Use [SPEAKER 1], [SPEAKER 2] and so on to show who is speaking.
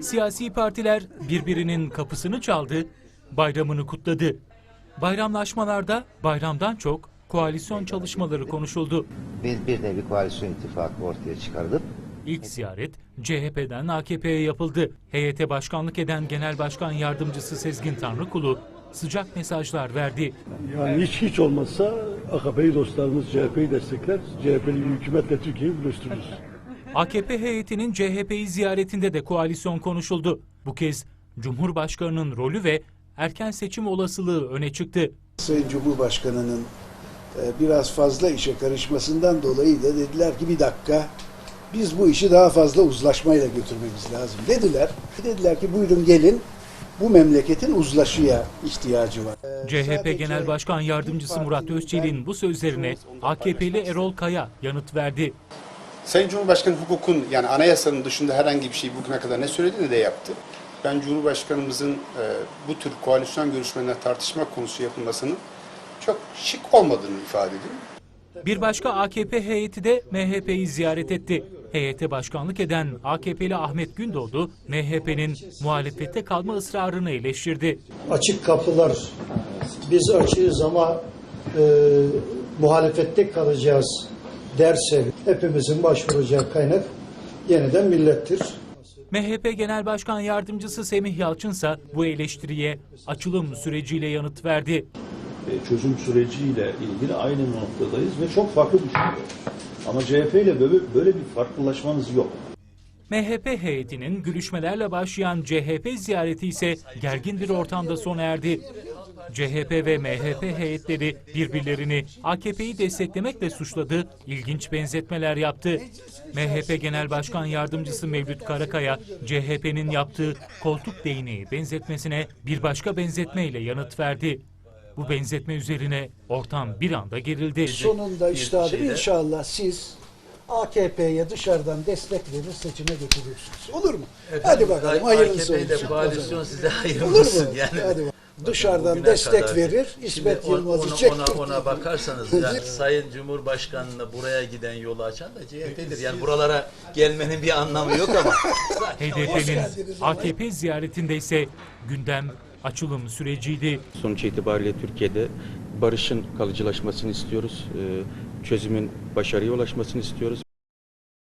[SPEAKER 1] Siyasi partiler birbirinin kapısını çaldı, bayramını kutladı. Bayramlaşmalarda bayramdan çok koalisyon çalışmaları konuşuldu.
[SPEAKER 2] bir, bir nevi koalisyon ittifakı ortaya çıkarılıp
[SPEAKER 1] İlk ziyaret CHP'den AKP'ye yapıldı. Heyete başkanlık eden Genel Başkan Yardımcısı Sezgin Tanrıkulu sıcak mesajlar verdi.
[SPEAKER 3] Yani hiç hiç olmazsa AKP'yi dostlarımız CHP'yi destekler. CHP'li bir hükümetle Türkiye'yi birleştiririz.
[SPEAKER 1] AKP heyetinin CHP'yi ziyaretinde de koalisyon konuşuldu. Bu kez Cumhurbaşkanı'nın rolü ve erken seçim olasılığı öne çıktı.
[SPEAKER 4] Sayın Cumhurbaşkanı'nın e, biraz fazla işe karışmasından dolayı da dediler ki bir dakika biz bu işi daha fazla uzlaşmayla götürmemiz lazım dediler. Dediler ki buyurun gelin bu memleketin uzlaşıya ihtiyacı var.
[SPEAKER 1] CHP Genel Başkan Yardımcısı Murat Özçelik'in bu sözlerine AKP'li Erol Kaya yanıt verdi.
[SPEAKER 5] Sayın Cumhurbaşkanı hukukun yani anayasanın dışında herhangi bir şey bugüne kadar ne söylediğini de yaptı. Ben Cumhurbaşkanımızın e, bu tür koalisyon görüşmelerine tartışma konusu yapılmasının çok şık olmadığını ifade ediyorum.
[SPEAKER 1] Bir başka AKP heyeti de MHP'yi ziyaret etti. Heyete başkanlık eden AKP'li Ahmet Gündoğdu, MHP'nin muhalefette kalma ısrarını eleştirdi.
[SPEAKER 6] açık kapılar. Biz açığız ama e, muhalefette kalacağız derse hepimizin başvuracağı kaynak yeniden millettir.
[SPEAKER 1] MHP Genel Başkan Yardımcısı Semih Yalçın ise bu eleştiriye açılım süreciyle yanıt verdi.
[SPEAKER 7] e, çözüm süreciyle ilgili aynı noktadayız ve çok farklı düşünüyoruz. Ama CHP ile böyle, böyle bir farklılaşmanız yok.
[SPEAKER 1] MHP heyetinin görüşmelerle başlayan CHP ziyareti ise gergin bir ortamda sona erdi. CHP ve MHP heyetleri birbirlerini AKP'yi desteklemekle suçladı, ilginç benzetmeler yaptı. MHP Genel Başkan Yardımcısı Mevlüt Karakaya, CHP'nin yaptığı koltuk değneği benzetmesine bir başka benzetmeyle yanıt verdi. Bu benzetme üzerine ortam bir anda gerildi.
[SPEAKER 4] sonunda üstadım inşallah siz AKP'ye dışarıdan destek verir seçime götürürsünüz. Olur mu? Hadi bakalım hayırlısı
[SPEAKER 8] AKP ile
[SPEAKER 4] olsun.
[SPEAKER 8] koalisyon size
[SPEAKER 4] Olur
[SPEAKER 8] hayırlısı
[SPEAKER 4] mu?
[SPEAKER 8] yani.
[SPEAKER 4] Hadi bakalım. Dışarıdan destek
[SPEAKER 8] kadar-
[SPEAKER 4] verir, İsmet Yılmaz'ı
[SPEAKER 8] ona,
[SPEAKER 4] çek.
[SPEAKER 8] ona, ona bakarsanız yani Sayın Cumhurbaşkanı'na buraya giden yolu açan da CHP'dir. Yani buralara gelmenin bir anlamı yok ama.
[SPEAKER 1] HDP'nin AKP ziyaretinde ise gündem açılım süreciydi.
[SPEAKER 9] Sonuç itibariyle Türkiye'de barışın kalıcılaşmasını istiyoruz. Ee, Çözümün başarıya ulaşmasını istiyoruz.